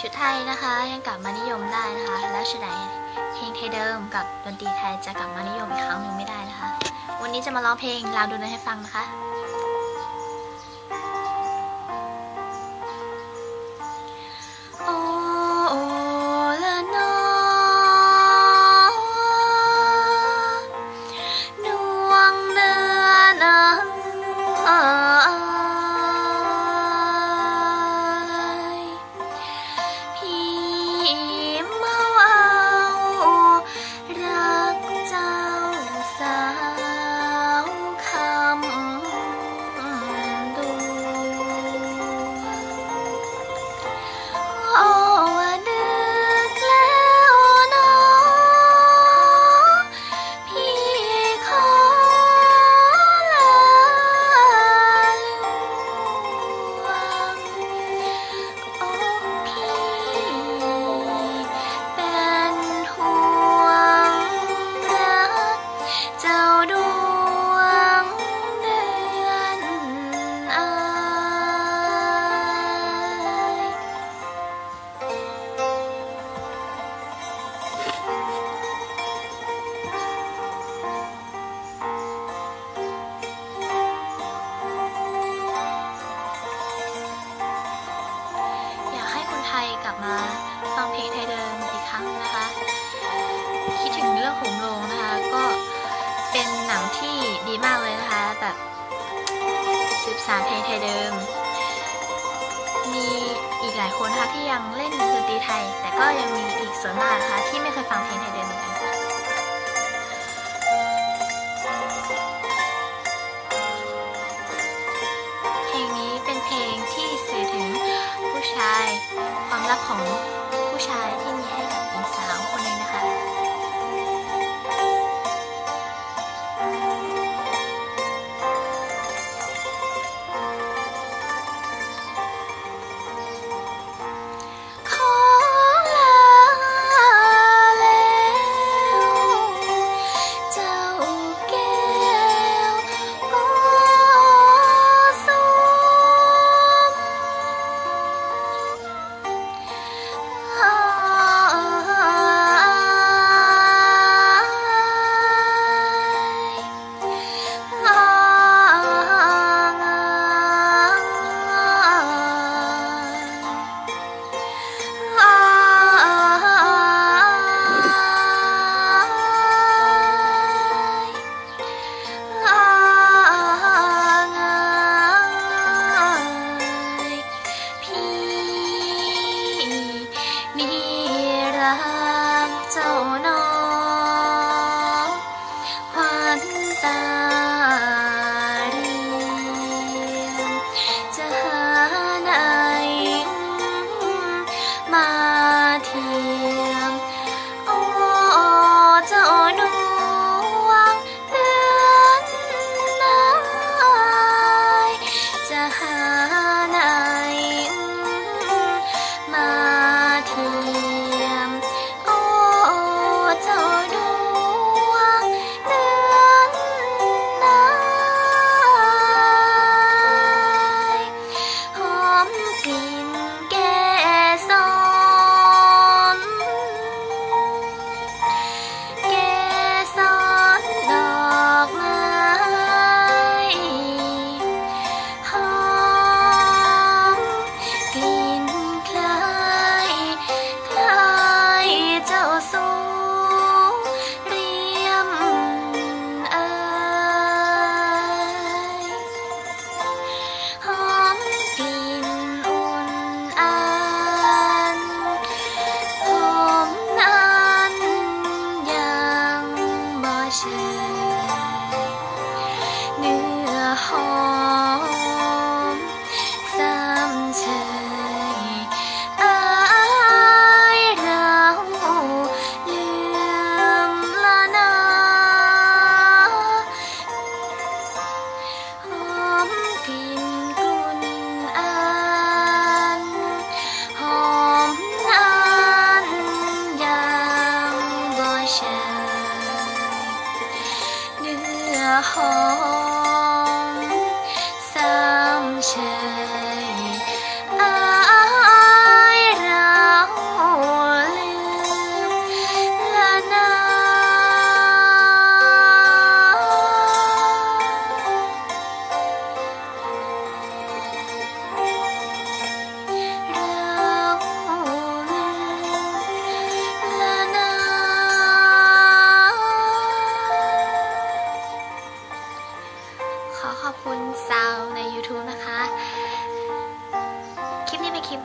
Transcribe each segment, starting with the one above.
ชุดไทยนะคะยังกลับมานิยมได้นะคะ แล้วชุดไหนเพลงไทยเดิมกับดนตรีไทยจะกลับมานิยมอีกครั้งหนึ่งไม่ได้นะคะ วันนี้จะมาร้องเพลงลาวดูนให้ฟังนะคะ ถึงเรื่องโหมโรงนะคะ ก็เป็นหนังที่ดีมากเลยนะคะ แบบสืบสานเพลงไทยเดิม มีอีกหลายคนนะคะที่ยังเล่นดนตรีไทย แต่ก็ยังมีอีกส่วนมากนะคะที่ไม่เคยฟังเพลงไทยเดิมเหมือนกันเพลงนี้เป็นเพลงที่สื่อถึงผู้ชาย ความรักของผู้ชายที่มีให้กับหญิงสาวคนหนึ่งนะ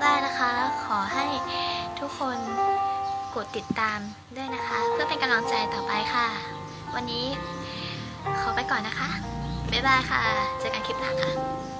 คลิปนี้เป็นคลิปแรกนะคะ ขอให้ทุกคนกดติดตามด้วยนะคะ เพื่อเป็นกำลังใจต่อไปค่ะ วันนี้ขอไปก่อนนะคะ บ๊ายบายค่ะ เจอกันคลิปหน้าค่ะ